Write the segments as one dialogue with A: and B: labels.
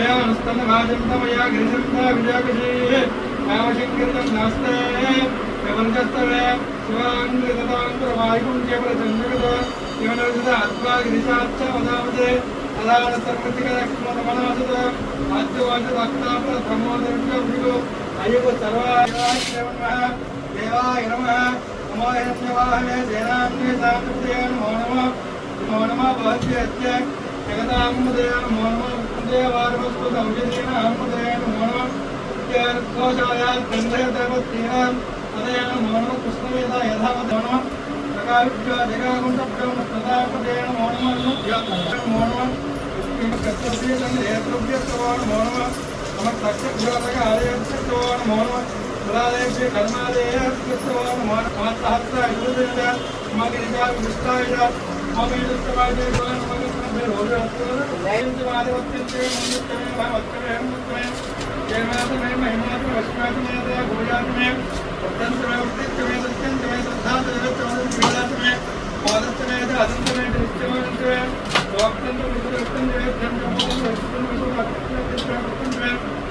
A: దేవనస్తనభాజం తమయా గిరిశంతా విజాకృషీ రామశంకృతం నాస్తే ప్రపంచస్థల. శివాంగ్రతాంగ్రవాయుకుంజేపరచంద్రగత శివనర్జిత అద్వా గిరిశాచ్చ వదామతే అదాన సర్వతికమనాసత ఆద్యవాచ రక్తాపర ప్రమోదర్గో అయ్యకు సర్వాయ దేవాయ నమ. నమోహన్యవాహనే సేనాన్యే సామృతయ నమో నమ. నమో నమ భవత్య జగదాంబుదయ దేవారుస్తు సంవిధిన హృదయను మోనం కోశాయా గ్రంథేతేనాం హృదయను మోనం కృష్ణవేద యథావత్ మోనం ప్రకావిద్యా జగాగుంట బ్రహ్మ ప్రదాపదేన మోనమను మోనమన్ కర్తవ్యేతన్ तस्य पुरातः आलयस्तोन मौन पुरालयस्य कर्मालयस्तोन मौन मात्रहत्र युद्धेन मगिरिकार विस्तारित मगिरिस्तवादे गोन मगिरिस्तवे रोगरस्तोन नैन्ति माधवत्यन्ते मुक्तमे भवत्तमे मुक्तमे जयनाथमे महिमात्मे वशिनाथमे दया गोजात्मे अत्यन्तमे उत्तिष्ठमे सत्यन्तमे सद्धान्तमे क्रीडात्मे पादस्तमे अदन्तमे दृष्टमे डॉक्टर तो विद्युत रक्तम जो है जन जमा को रक्तम को रक्तम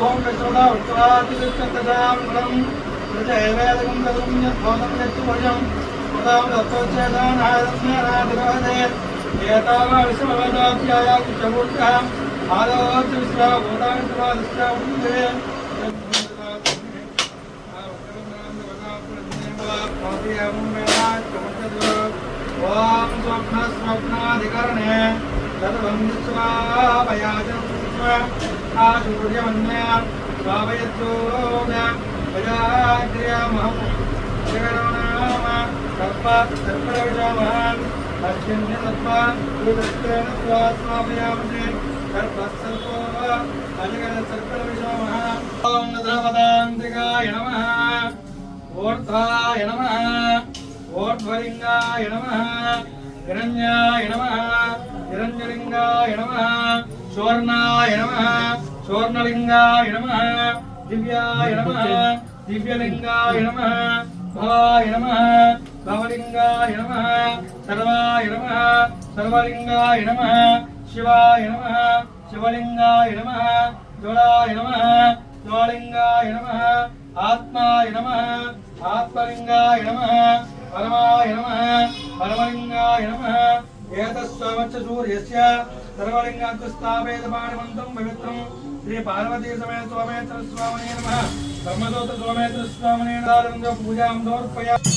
A: ఓం విశ్వదా ఉత్తరాదిష్టం ప్రజయవేదకం కదం యద్భోదం యత్తుమయం ఉదాం దత్తోచ్చేదానాయత్మేనాదిరోహదే ఏతావా విశ్వవేదాధ్యాయా కుచమూర్తిః ఆలోచ్య విశ్వభూతాని సమాదిశ్చాముందే ఓం స్వప్న స్వప్నాధికరణే తద్వందిస్వాభయాజం ఆశూర్యమన్య స్వాభయత్యోగ భయాగ్ర్యామహం జగన్నామ సర్ప సర్పరవిజామహాన్ అత్యంత సత్వ భూతత్వేన స్వాత్మాపయామతే సర్పసర్పో అజగన సర్పరవిజామహ. ఓం నద్రవదాంతికాయ నమః. ఊర్ధ్వాయ నమః ఊర్ధ్వలింగాయ నమః. హిరణ్యాయ నమః. హిరణ్యలింగాయ నమః. సువర్ణాయ నమ సువర్ణలింగాయ నమ దివ్యాయ నమ దివ్యలింగాయ నమ భవాయ నమ భవలింగాయ నమ సర్వాయ నమ సర్వలింగాయ నమ శివాయ నమ శివలింగాయ నమ జ్వలాయ నమ జ్వాలింగాయ నమ ఆత్మాయ నమ ఆత్మలింగాయ నమ పరమాయ నమ పరమలింగాయ నమ ఏతస్వచ్చ సూర్యస్య సర్వలింగాంతస్థాపేత పాణిమంతం పవిత్రం శ్రీ పార్వతీ సమేత సోమేశ్వర స్వామినే నమః బ్రహ్మదూత సోమేశ్వర స్వామినే పూజాం సమర్పయామి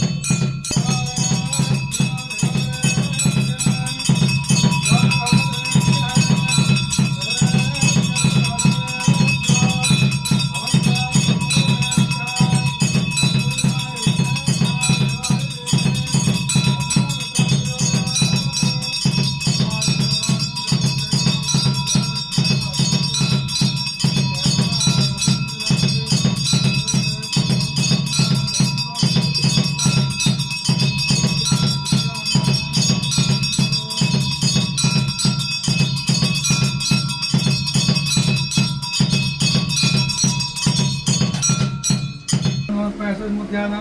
A: ustedes